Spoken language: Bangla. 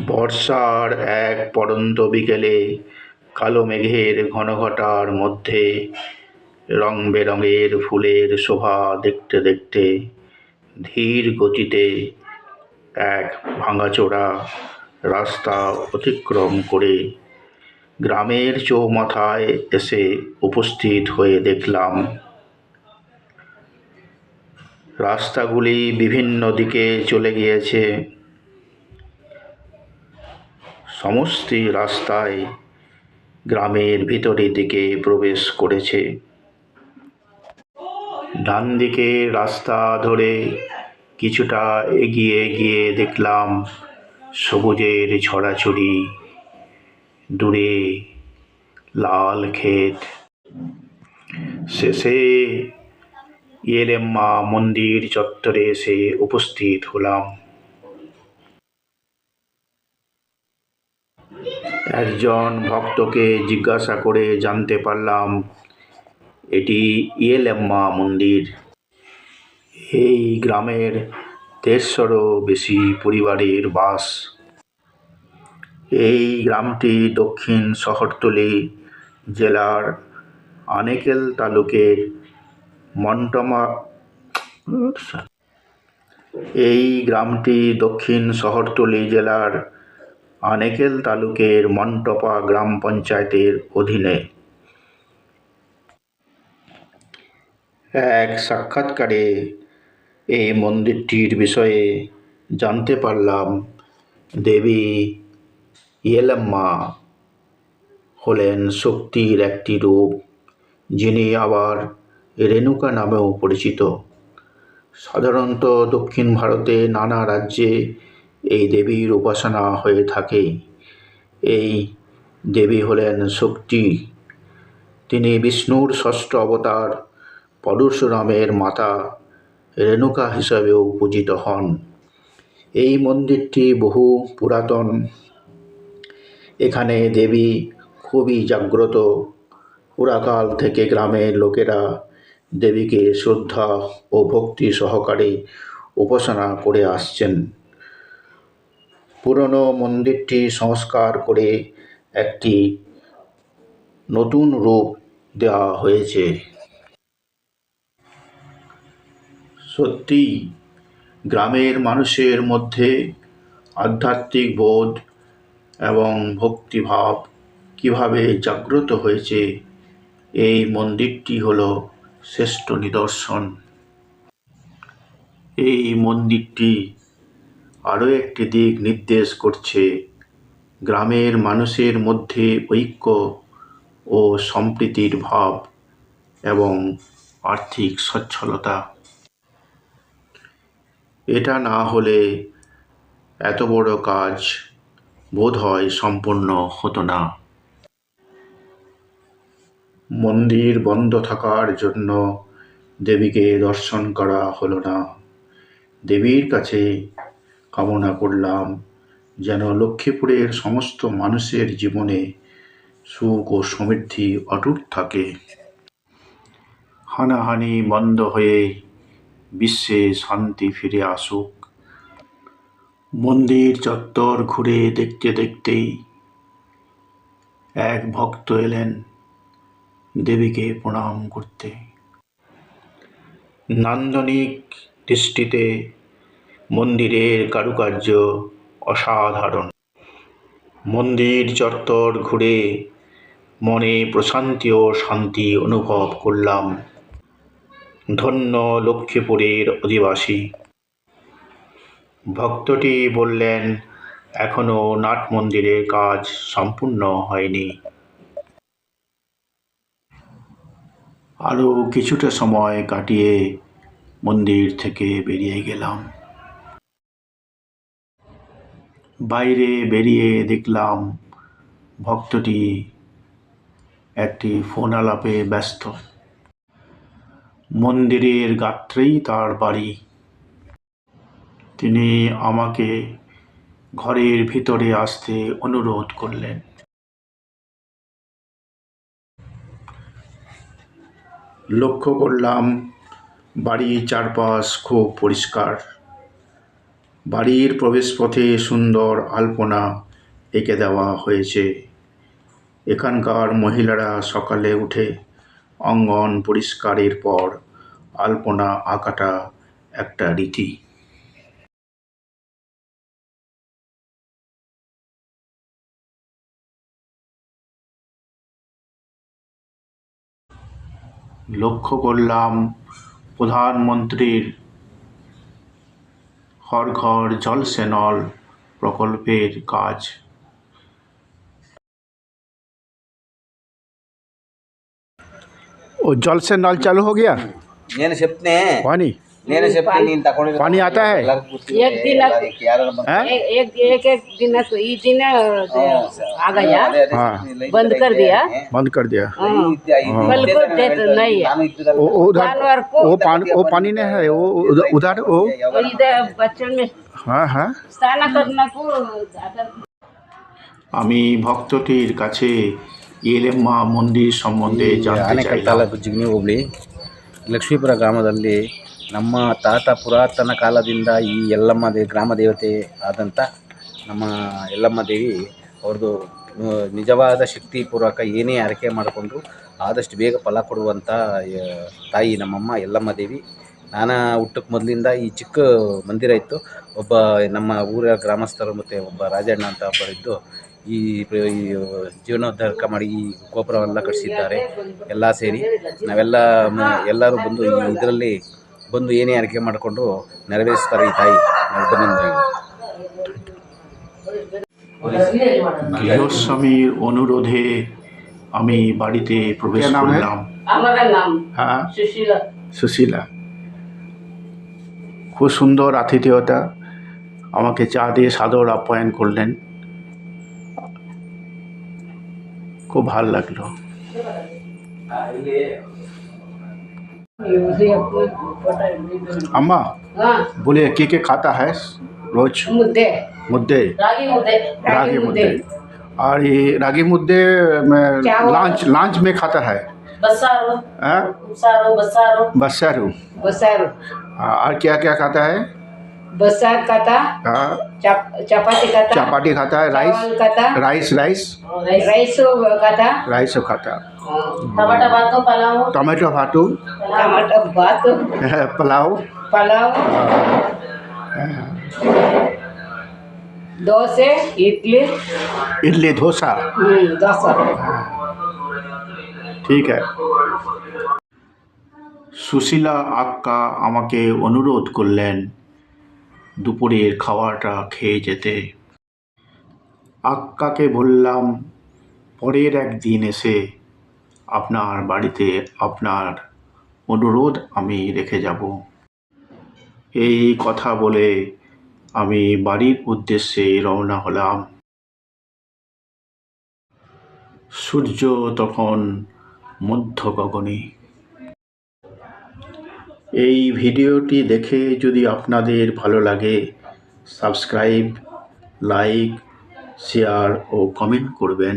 বর্ষার এক পড়ন্ত বিকেলে কালো মেঘের ঘনঘটার মধ্যে রং বেরঙের ফুলের শোভা দেখতে দেখতে ধীর গতিতে এক ভাঙাচোরা রাস্তা অতিক্রম করে গ্রামের চৌমাথায় এসে উপস্থিত হয়ে দেখলাম। রাস্তাগুলি বিভিন্ন দিকে চলে গিয়েছে। সমস্ত রাস্তায় গ্রামের ভিতরের দিকে প্রবেশ করেছে। ডান দিকে রাস্তা ধরে কিছুটা এগিয়ে গিয়ে দেখলাম সবুজের ছড়াছড়ি, দূরে লাল ক্ষেত। শেষে ইয়েলেম্মা মন্দির চত্বরে এসে উপস্থিত হলাম। একজন ভক্তকে জিজ্ঞাসা করে জানতে পারলাম, এটি ইয়েলেম্মা মন্দির। এই গ্রামের দেড়শোরও বেশি পরিবারের বাস। এই গ্রামটি দক্ষিণ শহরতলি জেলার আনেকেল তালুকের মন্টমা, এই গ্রামটি দক্ষিণ শহরতলি জেলার আনেকেল তালুকের মন্টপা গ্রাম পঞ্চায়েতের অধীনে। এক সাক্ষাৎকারে এই মন্দিরটির বিষয়ে জানতে পারলাম দেবী ইয়েলাম্মা হলেন শক্তির একটি রূপ, যিনি আবার রেণুকা নামেও পরিচিত। সাধারণত দক্ষিণ ভারতে নানা রাজ্যে এই দেবীর উপাসনা হয়ে থাকে। এই দেবী হলেন শক্তি। তিনি বিষ্ণুর ষষ্ঠ অবতার পরশুরামের মাতা রেণুকা হিসাবেও পূজিত হন। এই মন্দিরটি বহু পুরাতন। এখানে দেবী খুবই জাগ্রত। পুরাকাল থেকে গ্রামের লোকেরা দেবীকে শ্রদ্ধা ও ভক্তি সহকারে উপাসনা করে আসছেন। পুরনো মন্দিরটি সংস্কার করে একটি নতুন রূপ দেওয়া হয়েছে। সত্যি গ্রামের মানুষের মধ্যে আধ্যাত্মিক বোধ এবং ভক্তিভাব কীভাবে জাগ্রত হয়েছে, এই মন্দিরটি হল শ্রেষ্ঠ নিদর্শন। এই মন্দিরটি আরও একটি দিক নির্দেশ করছে। গ্রামের মানুষের মধ্যে ঐক্য ও সম্প্রীতির ভাব এবং আর্থিক সচ্ছলতা। এটা না হলে এত বড় কাজ বোধ হয় সম্পূর্ণ হতো না। মন্দির বন্ধ থাকার জন্য দেবীকে দর্শন করা হলো না। দেবীর কাছে কামনা করলাম যেন লক্ষ্মীপুরের সমস্ত মানুষের জীবনে সুখ ও সমৃদ্ধি অটুট থাকে। হানাহানি বন্ধ হয়ে বিশ্বে শান্তি ফিরে আসুক। মন্দির চত্বর ঘুরে দেখতে দেখতেই এক ভক্ত এলেন দেবীকে প্রণাম করতে। নান্দনিক দৃষ্টিতে মন্দিরের কারুকার্য অসাধারণ। মন্দির চত্বর ঘুরে মনে প্রশান্তি ও শান্তি অনুভব করলাম। ধন্য লক্ষ্মীপুরের অধিবাসী। ভক্তটি বললেন এখনও নাট মন্দিরের কাজ সম্পূর্ণ হয়নি। আরও কিছুটা সময় কাটিয়ে মন্দির থেকে বেরিয়ে গেলাম। বাইরে বেরিয়ে দেখলাম ভক্তটি একটি ফোন আলাপে ব্যস্ত। মন্দিরের গাত্রেই তার বাড়ি। তিনি আমাকে ঘরের ভিতরে আসতে অনুরোধ করলেন। লক্ষ্য করলাম বাড়ির চারপাশ খুব পরিষ্কার। বাড়ির প্রবেশপথে সুন্দর আলপনা এঁকে দেওয়া হয়েছে। এখানকার মহিলারা সকালে উঠে অঙ্গন পরিষ্কারের পর আলপনা আঁকাটা একটা রীতি। লক্ষ্য করলাম প্রধানমন্ত্রীর ঘর ঘর জল সেনল প্রকল্পের কাজ और जल से नल चालू हो गया ये नहीं पानी आता है? एक दिन एक एक एक दिन दिन आ गया। बंद कर दिया? बंद कर दिया। कल नहीं है वो पानी नहीं है वो उधर वो बच्चन में हाँ हाँ। साला करना को ज़्यादा अमी भक्तों टीर काचे येलेमा मंदिर संबंधे जानते चाहिए आने का ನಮ್ಮ ತಾತ ಪುರಾತನ ಕಾಲದಿಂದ ಈ ಯಲ್ಲಮ್ಮ ದೇ, ಗ್ರಾಮ ದೇವತೆ ಆದಂಥ ನಮ್ಮ ಯಲ್ಲಮ್ಮ ದೇವಿ ಅವ್ರದ್ದು ನಿಜವಾದ ಶಕ್ತಿ ಪೂರ್ವಕ ಏನೇ ಆರೈಕೆ ಮಾಡಿಕೊಂಡು ಆದಷ್ಟು ಬೇಗ ಫಲ ಕೊಡುವಂಥ ತಾಯಿ ನಮ್ಮಮ್ಮ ಯಲ್ಲಮ್ಮ ದೇವಿ. ನಾನು ಹುಟ್ಟಕ್ಕೆ ಮೊದಲಿಂದ ಈ ಚಿಕ್ಕ ಮಂದಿರ ಇತ್ತು. ಒಬ್ಬ ನಮ್ಮ ಊರ ಗ್ರಾಮಸ್ಥರು ಮತ್ತು ಒಬ್ಬ ರಾಜಣ್ಣ ಅಂತ ಒಬ್ಬರಿದ್ದು ಈ ಜೀವನೋದ್ಧಾರ್ಕ ಮಾಡಿ ಈ ಗೋಪುರವೆಲ್ಲ ಕಟ್ಟಿಸಿದ್ದಾರೆ. ಎಲ್ಲ ಸೇರಿ ನಾವೆಲ್ಲ ಎಲ್ಲರೂ ಬಂದು ಇದರಲ್ಲಿ ಬಂದು ಏನೇ ಆಯ್ಕೆ ಮಾಡಿಕೊಂಡು ನೆರವೇರಿಸ್ತಾರೆ ಈ ತಾಯಿ গৃহস্বামীর অনুরোধে আমি বাড়িতে প্রবেশ করলাম হ্যাঁ সুশীলা খুব সুন্দর আতিথেয়তা আমাকে চা দিয়ে সাদর আপ্যায়ন করলেন খুব ভাল লাগলো अम्मा बोलिए बोले के के खाता है रोज? मुद्दे। मुद्दे। रागी मुद्दे। रागी मुद्दे। और ये रागी मुद्दे में लांच लंच में खाता है? बसारो बसारू बसारो बसारो बसारू बसारो हाँ, और क्या क्या खाता है? बसार खाता हाँ, चप, चपाती खाता चपाटी खाता है राइस चावल खाता राइस राइस राइस खाता राइस खाता टमाटर भात पलाव टमाटो भाटू टमाटर भात पुलाव पलाव दोसे इडली इडली डोसा हम्म, दोसा ঠিক আছে সুশীলা আক্কা আমাকে অনুরোধ করলেন দুপুরের খাওয়াটা খেয়ে যেতে। আক্কাকে বললাম, পরের একদিন এসে আপনার বাড়িতে আপনার অনুরোধ আমি রেখে যাব। এই কথা বলে আমি বাড়ির উদ্দেশ্যে রওনা হলাম। সূর্য তখন মধ্য গগনে এই ভিডিওটি দেখে যদি আপনাদের ভালো লাগে সাবস্ক্রাইব লাইক শেয়ার ও কমেন্ট করবেন।